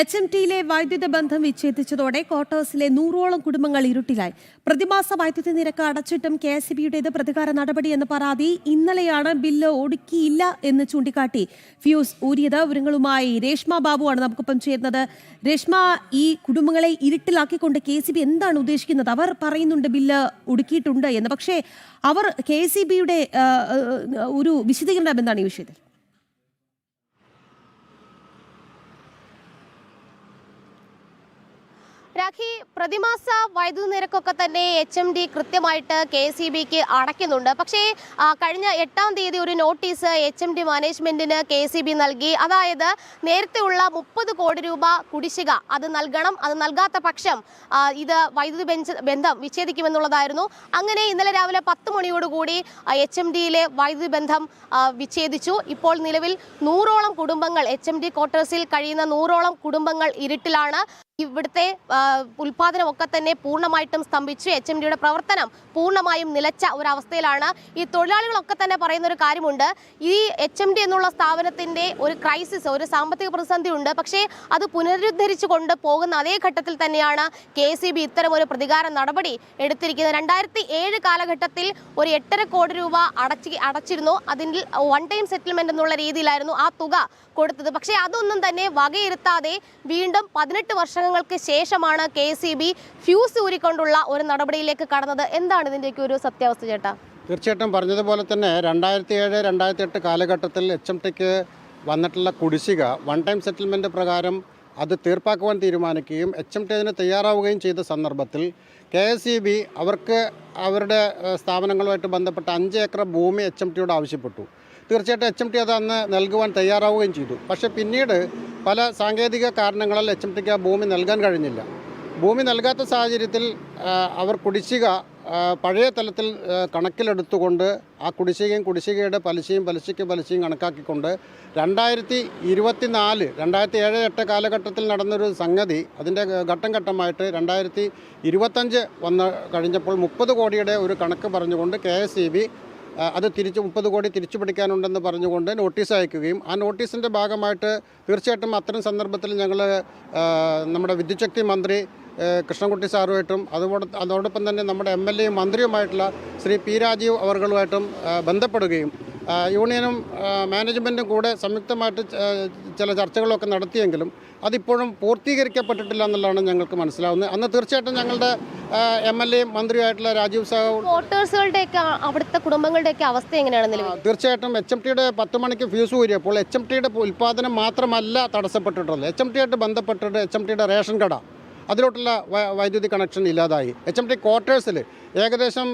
H M ടിയിലെ വൈദ്യുത ബന്ധം വിച്ഛേദിച്ചതോടെ ക്വാർട്ടേഴ്സിലെ നൂറോളം കുടുംബങ്ങൾ ഇരുട്ടിലായി. പ്രതിമാസ വൈദ്യുതി നിരക്ക് അടച്ചിട്ടും കെ എസ് ബിയുടേത് പ്രതികാര നടപടി എന്ന പരാതി ഇന്നലെയാണ് ബില്ല് ഒടുക്കിയില്ല എന്ന് ചൂണ്ടിക്കാട്ടി. ഫ്യൂസ് ഊരിയത് വിവരങ്ങളുമായി രേഷ്മ ബാബുവാണ് നമുക്കൊപ്പം ചേരുന്നത്. രേഷ്മ ഈ കുടുംബങ്ങളെ ഇരുട്ടിലാക്കിക്കൊണ്ട് കെ സി ബി എന്താണ് ഉദ്ദേശിക്കുന്നത്? അവർ പറയുന്നുണ്ട് ബില്ല് ഒടുക്കിയിട്ടുണ്ട് എന്ന്. പക്ഷേ അവർ കെ സി ബിയുടെ ഒരു വിശദീകരണം എന്താണ് ഈ വിഷയത്തിൽ? രാഖി പ്രതിമാസ വൈദ്യുതി നിരക്കൊക്കെ തന്നെ എച്ച് എം ഡി കൃത്യമായിട്ട് കെ സി ബിക്ക് അടയ്ക്കുന്നുണ്ട്. പക്ഷേ കഴിഞ്ഞ എട്ടാം തീയതി ഒരു നോട്ടീസ് എച്ച് എം ഡി മാനേജ്മെന്റിന് കെ സി ബി നൽകി. അതായത് നേരത്തെയുള്ള മുപ്പത് കോടി രൂപ കുടിശ്ശിക അത് നൽകണം. അത് നൽകാത്ത പക്ഷം ഇത് വൈദ്യുതി ബെഞ്ച് ബന്ധം വിച്ഛേദിക്കുമെന്നുള്ളതായിരുന്നു. അങ്ങനെ ഇന്നലെ രാവിലെ പത്ത് മണിയോടുകൂടി എച്ച് എം ഡിയിലെ വൈദ്യുതി ബന്ധം വിച്ഛേദിച്ചു. ഇപ്പോൾ നിലവിൽ നൂറോളം കുടുംബങ്ങൾ എച്ച് എം ഡി ക്വാർട്ടേഴ്സിൽ കഴിയുന്ന നൂറോളം കുടുംബങ്ങൾ ഇരുട്ടിലാണ്. ഇവിടുത്തെ ഉൽപാദനമൊക്കെ തന്നെ പൂർണമായിട്ടും സ്തംഭിച്ചു. എച്ച് എം ഡിയുടെ പ്രവർത്തനം പൂർണമായും നിലച്ച ഒരവസ്ഥയിലാണ്. ഈ തൊഴിലാളികളൊക്കെ തന്നെ പറയുന്ന ഒരു കാര്യമുണ്ട്. ഈ എച്ച് എം ഡി എന്നുള്ള സ്ഥാപനത്തിന്റെ ഒരു ക്രൈസിസ് ഒരു സാമ്പത്തിക പ്രതിസന്ധി ഉണ്ട് പക്ഷേ അത് പുനരുദ്ധരിച്ചു കൊണ്ട് പോകുന്ന അതേ ഘട്ടത്തിൽ തന്നെയാണ് കെ സി ബി ഇത്തരം ഒരു പ്രതികാര നടപടി എടുത്തിരിക്കുന്നത്. രണ്ടായിരത്തി ഏഴ് കാലഘട്ടത്തിൽ ഒരു എട്ടര കോടി രൂപ അടച്ച് അടച്ചിരുന്നു. അതിൽ വൺ ടൈം സെറ്റിൽമെന്റ് എന്നുള്ള രീതിയിലായിരുന്നു ആ തുക കൊടുത്തത്. പക്ഷേ അതൊന്നും തന്നെ വകയിരുത്താതെ വീണ്ടും പതിനെട്ട് വർഷങ്ങൾക്ക് ശേഷമാണ് കെ സി ബി ഫ്യൂസ് ഊരിക്കൊണ്ടുള്ള ഒരു നടപടിയിലേക്ക് കടന്നത്. എന്താണ് ഇതിന്റെയൊക്കെ ഒരു സത്യാവസ്ഥ ചേട്ടാ? തീർച്ചയായിട്ടും പറഞ്ഞതുപോലെ തന്നെ രണ്ടായിരത്തി ഏഴ് രണ്ടായിരത്തി എട്ട് കാലഘട്ടത്തിൽ എച്ച് എം ടിക്ക് വന്നിട്ടുള്ള കുടിശ്ശിക വൺ ടൈം സെറ്റിൽമെന്റ് പ്രകാരം അത് തീർപ്പാക്കുവാൻ തീരുമാനിക്കുകയും എച്ച് എം ടി അതിന് തയ്യാറാവുകയും ചെയ്ത സന്ദർഭത്തിൽ കെ എസ് ഇ ബി അവർക്ക് അവരുടെ സ്ഥാപനങ്ങളുമായിട്ട് ബന്ധപ്പെട്ട അഞ്ച് ഏക്കർ ഭൂമി എച്ച് എം ടിയോട് ആവശ്യപ്പെട്ടു. തീർച്ചയായിട്ടും എച്ച് എം ടി അത് അന്ന് നൽകുവാൻ തയ്യാറാവുകയും ചെയ്തു. പക്ഷേ പിന്നീട് പല സാങ്കേതിക കാരണങ്ങളാൽ എച്ച് എം ടിക്ക് ആ ഭൂമി നൽകാൻ കഴിഞ്ഞില്ല. ഭൂമി നൽകാത്ത സാഹചര്യത്തിൽ അവർ കുടിശ്ശിക പഴയ തലത്തിൽ കണക്കിലെടുത്തുകൊണ്ട് ആ കുടിശ്ശികയും കുടിശ്ശികയുടെ പലിശയും പലിശയ്ക്ക് പലിശയും കണക്കാക്കിക്കൊണ്ട് രണ്ടായിരത്തി ഇരുപത്തി നാല് രണ്ടായിരത്തി ഏഴ് എട്ട് കാലഘട്ടത്തിൽ നടന്നൊരു സംഗതി അതിന്റെ ഘട്ടം ഘട്ടമായിട്ട് രണ്ടായിരത്തി ഇരുപത്തഞ്ച് വന്ന് കഴിഞ്ഞപ്പോൾ മുപ്പത് കോടിയുടെ ഒരു കണക്ക് പറഞ്ഞുകൊണ്ട് കെ എസ് അത് തിരിച്ച് മുപ്പത് കോടി തിരിച്ചു പിടിക്കാനുണ്ടെന്ന് പറഞ്ഞുകൊണ്ട് നോട്ടീസ് അയക്കുകയും ആ നോട്ടീസിന്റെ ഭാഗമായിട്ട് തീർച്ചയായിട്ടും അത്തരം സന്ദർഭത്തിൽ ഞങ്ങൾ നമ്മുടെ വിദ്യുച്ഛക്തി മന്ത്രി കൃഷ്ണൻകുട്ടി സാറുമായിട്ടും അതുപോലെ അതോടൊപ്പം തന്നെ നമ്മുടെ എം എൽ എയും മന്ത്രിയുമായിട്ടുള്ള ശ്രീ പി രാജീവ് അവർകളുമായിട്ടും ബന്ധപ്പെടുകയും യൂണിയനും മാനേജ്മെന്റും കൂടെ സംയുക്തമായിട്ട് ചില ചർച്ചകളൊക്കെ നടത്തിയെങ്കിലും അതിപ്പോഴും പൂർത്തീകരിക്കപ്പെട്ടിട്ടില്ല എന്നുള്ളതാണ് ഞങ്ങൾക്ക് മനസ്സിലാവുന്നത്. അന്ന് തീർച്ചയായിട്ടും ഞങ്ങളുടെ എം എൽ എയും മന്ത്രിയുമായിട്ടുള്ള രാജീവ് സാഹു വോട്ടേഴ്സുകളുടെയൊക്കെ അവിടുത്തെ കുടുംബങ്ങളുടെയൊക്കെ അവസ്ഥ എങ്ങനെയാണ് നിലവിൽ? ആ, തീർച്ചയായിട്ടും എച്ച് എം ടിയുടെ പത്ത് മണിക്ക് ഫ്യൂസ് ഊരിയപ്പോൾ എച്ച് എം ടിയുടെ ഉൽപ്പാദനം മാത്രമല്ല തടസ്സപ്പെട്ടിട്ടുള്ളത്. എച്ച് എം ടിയായിട്ട് ബന്ധപ്പെട്ടിട്ട് എച്ച് എം ടിയുടെ റേഷൻ കട അതിലോട്ടുള്ള വൈദ്യുതി കണക്ഷൻ ഇല്ലാതായി. എച്ച് എം ടി ക്വാർട്ടേഴ്സിൽ ഏകദേശം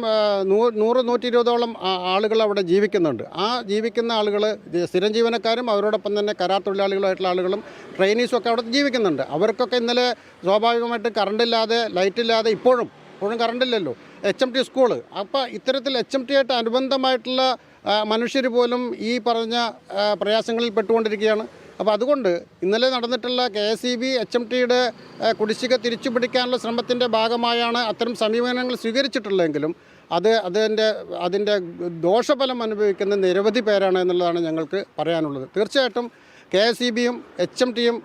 നൂറ് നൂറ് നൂറ്റി ഇരുപതോളം ആളുകൾ അവിടെ ജീവിക്കുന്നുണ്ട്. ആ ജീവിക്കുന്ന ആളുകൾ സ്ഥിരം ജീവനക്കാരും അവരോടൊപ്പം തന്നെ കരാർ തൊഴിലാളികളായിട്ടുള്ള ആളുകളും ട്രെയിനീസും ഒക്കെ അവിടെ ജീവിക്കുന്നുണ്ട്. അവർക്കൊക്കെ ഇന്നലെ സ്വാഭാവികമായിട്ട് കറണ്ടില്ലാതെ ലൈറ്റില്ലാതെ ഇപ്പോഴും ഇപ്പോഴും കറണ്ടില്ലല്ലോ എച്ച് എം ടി സ്കൂൾ അപ്പോൾ ഇത്തരത്തിൽ എച്ച് എം ടി ആയിട്ട് അനുബന്ധമായിട്ടുള്ള മനുഷ്യർ പോലും ഈ പറഞ്ഞ പ്രയാസങ്ങളിൽ പെട്ടുകൊണ്ടിരിക്കുകയാണ്. അപ്പോൾ അതുകൊണ്ട് ഇന്നലെ നടന്നിട്ടുള്ള K S E B H M ടിയുടെ കുടിശ്ശിക തിരിച്ചു പിടിക്കാനുള്ള ശ്രമത്തിന്റെ ഭാഗമായാണ് അത്തരം സമീപനങ്ങൾ സ്വീകരിച്ചിട്ടുള്ളതെങ്കിലും അത് അതിന്റെ അതിന്റെ ദോഷഫലം അനുഭവിക്കുന്ന നിരവധി പേരാണ് എന്നുള്ളതാണ് ഞങ്ങൾക്ക് പറയാനുള്ളത്. തീർച്ചയായിട്ടും കെ എസ് ഇ ബിയും എച്ച് എം ടിയും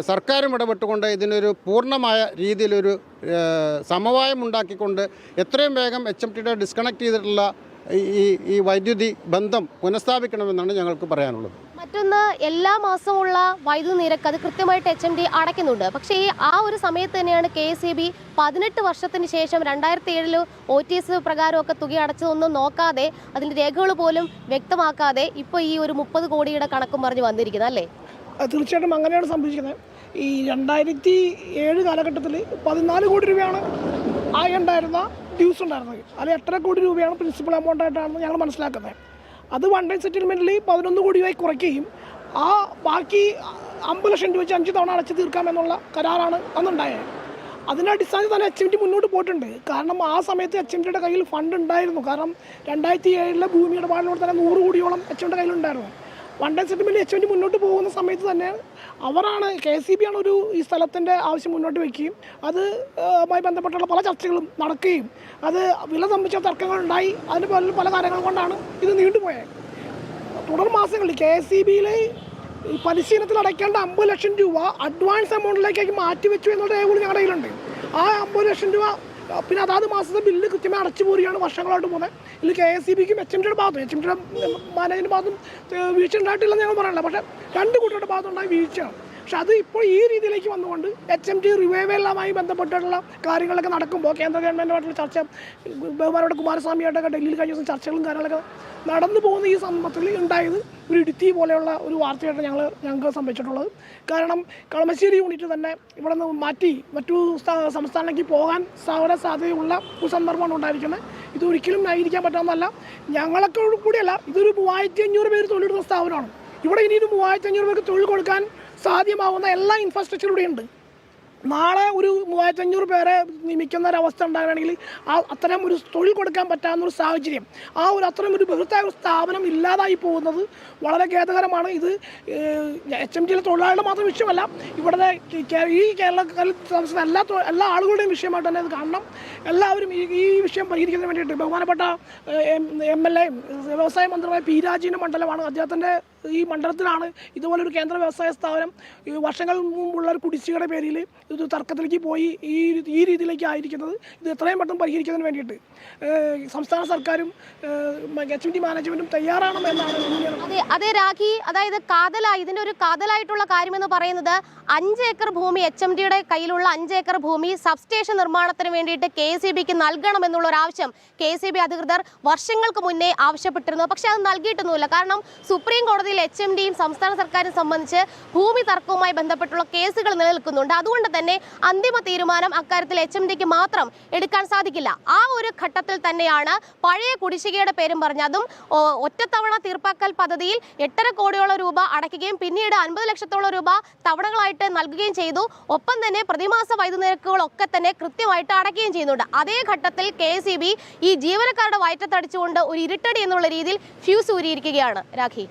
സർക്കാരും ഇടപെട്ടുകൊണ്ട് ഇതിനൊരു പൂർണമായ രീതിയിലൊരു സമവായം ഉണ്ടാക്കിക്കൊണ്ട് എത്രയും വേഗം എച്ച് എം ടിയുടെ ഡിസ്കണക്ട് ചെയ്തിട്ടുള്ള ഈ- ഈ വൈദ്യുതി ബന്ധം പുനഃസ്ഥാപിക്കണമെന്നാണ് ഞങ്ങൾക്ക് പറയാനുള്ളത്. മറ്റൊന്ന് എല്ലാ മാസമുള്ള വൈദ്യുതി നിരക്ക് അത് കൃത്യമായിട്ട് എച്ച് എം ഡി അടയ്ക്കുന്നുണ്ട്. പക്ഷേ ഈ ആ ഒരു സമയത്ത് തന്നെയാണ് കെ എസ് ഇ ബി പതിനെട്ട് വർഷത്തിന് ശേഷം രണ്ടായിരത്തി ഏഴിൽ ഒ ടി എസ് പ്രകാരമൊക്കെ തുക അടച്ചതൊന്നും നോക്കാതെ അതിന്റെ രേഖകൾ പോലും വ്യക്തമാക്കാതെ ഇപ്പോൾ ഈ ഒരു മുപ്പത് കോടിയുടെ കണക്കും പറഞ്ഞ് വന്നിരിക്കുന്നത് അല്ലേ? തീർച്ചയായിട്ടും അങ്ങനെയാണ് സംഭവിക്കുന്നത് ഈ രണ്ടായിരത്തി ഏഴ് കാലഘട്ടത്തിൽ പതിനാല് കോടി രൂപയാണ് ആയി ഉണ്ടായിരുന്ന ഡ്യൂസ് ഉണ്ടായിരുന്നത്. അതിൽ എത്ര കോടി രൂപയാണ് പ്രിൻസിപ്പൽ എമൗണ്ട് ആയിട്ടാണെന്ന് ഞങ്ങൾ മനസ്സിലാക്കുന്നത്. അത് വൺ ടൈം സെറ്റിൽമെന്റിൽ പതിനൊന്ന് കോടിയായി കുറയ്ക്കുകയും ആ ബാക്കി അമ്പത് ലക്ഷം രൂപ വെച്ച് അഞ്ച് തവണ അടച്ചു തീർക്കാമെന്നുള്ള കരാറാണ് അന്നുണ്ടായത്. അതിന്റെ അടിസ്ഥാനത്തിൽ തന്നെ എച്ച് എം ടി മുന്നോട്ട് പോയിട്ടുണ്ട്. കാരണം ആ സമയത്ത് എച്ച് എം ടിയുടെ കയ്യിൽ ഫണ്ട് ഉണ്ടായിരുന്നു. കാരണം രണ്ടായിരത്തി ഏഴിലെ ഭൂമിയുടെ പാടിനോട് തന്നെ നൂറ് കോടിയോളം എച്ച് എം കയ്യിലുണ്ടായിരുന്നു. വൺ ഡേ സെറ്റിൽമെന്റ് എച്ച് വേണ്ടി മുന്നോട്ട് പോകുന്ന സമയത്ത് തന്നെ അവരാണ് കെ സി ബി ആണ് ഒരു ഈ സ്ഥലത്തിന്റെ ആവശ്യം മുന്നോട്ട് വയ്ക്കുകയും അത് ആ, മായി ബന്ധപ്പെട്ടുള്ള പല ചർച്ചകളും നടക്കുകയും അത് വില സംബന്ധിച്ച തർക്കങ്ങളുണ്ടായി അതിന് പല പല കാര്യങ്ങൾ കൊണ്ടാണ് ഇത് നീണ്ടുപോയത്. തുടർ മാസങ്ങളിൽ കെ എസ് സി ബിയിലെ പരിശീലനത്തിൽ അടയ്ക്കേണ്ട അമ്പത് ലക്ഷം രൂപ അഡ്വാൻസ് എമൗണ്ടിലേക്കാക്കി മാറ്റിവെച്ചു എന്നുള്ള രേഖകൾ ഞങ്ങളുടെ കയ്യിലുണ്ട്. ആ അമ്പത് ലക്ഷം രൂപ പിന്നെ അതാത് മാസത്തെ ബില്ല് കൃത്യമായി അടച്ചു പോരുകയാണ് വർഷങ്ങളായിട്ട് പോകുന്നത്. ഇതിൽ കെ എസ് സി ബിക്കും എച്ച് എം ടിയുടെ ഭാഗത്തും എച്ച് എം ടിയുടെ മാനേജിന്റെ ഭാഗത്തും വീഴ്ച ഉണ്ടായിട്ടില്ലെന്ന് ഞങ്ങൾ പറയണില്ല പക്ഷേ രണ്ട് കൂട്ടരുടെ ഭാഗത്തുണ്ടായ വീഴ്ചയാണ്. പക്ഷെ അത് ഇപ്പോൾ ഈ രീതിയിലേക്ക് വന്നുകൊണ്ട് എച്ച് എം ടി റിവൈവലുമായി ബന്ധപ്പെട്ടിട്ടുള്ള കാര്യങ്ങളൊക്കെ നടക്കുമ്പോൾ കേന്ദ്ര ഗവൺമെന്റുമായിട്ടുള്ള ചർച്ച ബഹുമാനോട് കുമാരസ്വാമിയായിട്ടൊക്കെ ഡൽഹിയിൽ കഴിഞ്ഞ ദിവസം ചർച്ചകളും കാര്യങ്ങളൊക്കെ നടന്നു പോകുന്ന ഈ സന്ദർഭത്തിൽ ഉണ്ടായത് ഒരു ഇടുത്തി പോലെയുള്ള ഒരു വാർത്തയായിട്ട് ഞങ്ങൾ ഞങ്ങൾക്ക് സംഭവിച്ചിട്ടുള്ളത്. കാരണം കളമശ്ശേരി യൂണിറ്റ് തന്നെ ഇവിടെ നിന്ന് മാറ്റി മറ്റു സ്ഥ- സംസ്ഥാനത്തേക്ക് പോകാൻ സാവന സാധ്യതയുള്ള ഒരു സന്ദർഭമാണ് ഉണ്ടായിരിക്കുന്നത്. ഇതൊരിക്കലും ന്യായീകരിക്കാൻ പറ്റാവുന്നതല്ല. ഞങ്ങളൊക്കെ കൂടിയല്ല ഇതൊരു മൂവായിരത്തി അഞ്ഞൂറ് പേര് തൊഴിലെടുക്കുന്ന സ്ഥാപനമാണ്. ഇവിടെ ഇനി ഒരു മൂവായിരത്തി അഞ്ഞൂറ് പേർക്ക് തൊഴിൽ കൊടുക്കാൻ സാധ്യമാവുന്ന എല്ലാ ഇൻഫ്രാസ്ട്രക്ചറും ഇവിടെ ഉണ്ട്. നാളെ ഒരു മൂവായിരത്തി അഞ്ഞൂറ് പേരെ നിയമിക്കുന്ന ഒരവസ്ഥ ഉണ്ടാകണമെങ്കിൽ ആ അത്തരം ഒരു തൊഴിൽ കൊടുക്കാൻ പറ്റാവുന്ന ഒരു സാഹചര്യം. ആ ഒരു അത്തരം ഒരു ബൃഹത്തായ ഒരു സ്ഥാപനം ഇല്ലാതായി പോകുന്നത് വളരെ ഖേദകരമാണ്. ഇത് എച്ച് എം ജിയിലെ തൊഴിലാളികളുടെ മാത്രം വിഷയമല്ല ഇവിടുത്തെ ഈ കേരളക്കാരിൽ താമസിക്കുന്ന എല്ലാ എല്ലാ ആളുകളുടെയും വിഷയമായിട്ട് തന്നെ ഇത് കാണണം. എല്ലാവരും ഈ ഈ വിഷയം പരിഹരിക്കുന്നതിന് വേണ്ടിയിട്ട് ബഹുമാനപ്പെട്ട എം എൽ എ വ്യവസായ മന്ത്രിയായ പി രാജീവിന്റെ മണ്ഡലമാണ് അദ്ദേഹത്തിന്റെ ഈ മണ്ഡലത്തിലാണ് ഇതുപോലൊരു കേന്ദ്ര വ്യവസായ സ്ഥാപനം വർഷങ്ങൾ മുമ്പുള്ള ഒരു കുടിശ്ശികയുടെ പേരിൽ ഇത് തർക്കത്തിലേക്ക് പോയി ഈ ഈ രീതിയിലേക്ക് ആയിരിക്കുന്നത്. ഇത് എത്രയും പെട്ടെന്ന് പരിഹരിക്കുന്നതിന് വേണ്ടിയിട്ട്. സംസ്ഥാന സർക്കാരും എച്ച് എം ടി മാനേജ്മെന്റും തയ്യാറാണ് എന്നാണ് അതെ അതെ രാഖി അതായത് കാതലായി ഇതിന്റെ ഒരു കാതലായിട്ടുള്ള കാര്യമെന്ന് പറയുന്നത് അഞ്ച് ഏക്കർ ഭൂമി എച്ച് എം ഡിയുടെ കയ്യിലുള്ള അഞ്ച് ഏക്കർ ഭൂമി സബ്സ്റ്റേഷൻ നിർമ്മാണത്തിന് വേണ്ടിയിട്ട് കെ സി ബിക്ക് നൽകണമെന്നുള്ള ഒരു ആവശ്യം കെ സി ബി അധികൃതർ വർഷങ്ങൾക്ക് മുന്നേ ആവശ്യപ്പെട്ടിരുന്നു. പക്ഷെ അത് നൽകിയിട്ടൊന്നുമില്ല. കാരണം സുപ്രീം കോടതിയിൽ എച്ച് എം ഡിയും സംസ്ഥാന സർക്കാരും സംബന്ധിച്ച് ഭൂമി തർക്കവുമായി ബന്ധപ്പെട്ടുള്ള കേസുകൾ നിലനിൽക്കുന്നുണ്ട്. അതുകൊണ്ട് തന്നെ അന്തിമ തീരുമാനം അക്കാര്യത്തിൽ എച്ച് എം ഡിക്ക് മാത്രം എടുക്കാൻ സാധിക്കില്ല. ആ ഒരു ഘട്ടത്തിൽ തന്നെയാണ് പഴയ കുടിശ്ശികയുടെ പേരും പറഞ്ഞ് അതും ഓ, ഒറ്റത്തവണ തീർപ്പാക്കൽ പദ്ധതിയിൽ എട്ടര കോടിയോളം രൂപ അടയ്ക്കുകയും പിന്നീട് അൻപത് ലക്ഷത്തോളം രൂപ തവണകളായിട്ട് നൽകുകയും ചെയ്തു. ഒപ്പം തന്നെ പ്രതിമാസ വൈദ്യുതിരക്കുകളൊക്കെ തന്നെ കൃത്യമായിട്ട് അടയ്ക്കുകയും ചെയ്യുന്നുണ്ട്. അതേ ഘട്ടത്തിൽ കെ ഈ ജീവനക്കാരുടെ വയറ്റത്തടിച്ചുകൊണ്ട് ഒരു ഇരുട്ടടി എന്നുള്ള രീതിയിൽ ഫ്യൂസ് ഊരിയിരിക്കുകയാണ്. രാഖി.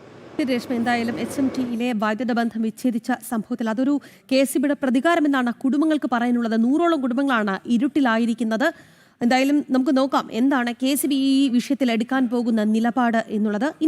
രേഷ്മ എന്തായാലും എച്ച് എം ടിയിലെ വൈദ്യുത ബന്ധം വിച്ഛേദിച്ച സംഭവത്തിൽ അതൊരു കെ എസ് ബിയുടെ പ്രതികാരമെന്നാണ് കുടുംബങ്ങൾക്ക് പറയാനുള്ളത്. നൂറോളം കുടുംബങ്ങളാണ് ഇരുട്ടിലായിരിക്കുന്നത്. എന്തായാലും നമുക്ക് നോക്കാം എന്താണ് കെ എസ് ബി ഈ വിഷയത്തിൽ എടുക്കാൻ പോകുന്ന നിലപാട് എന്നുള്ളത്.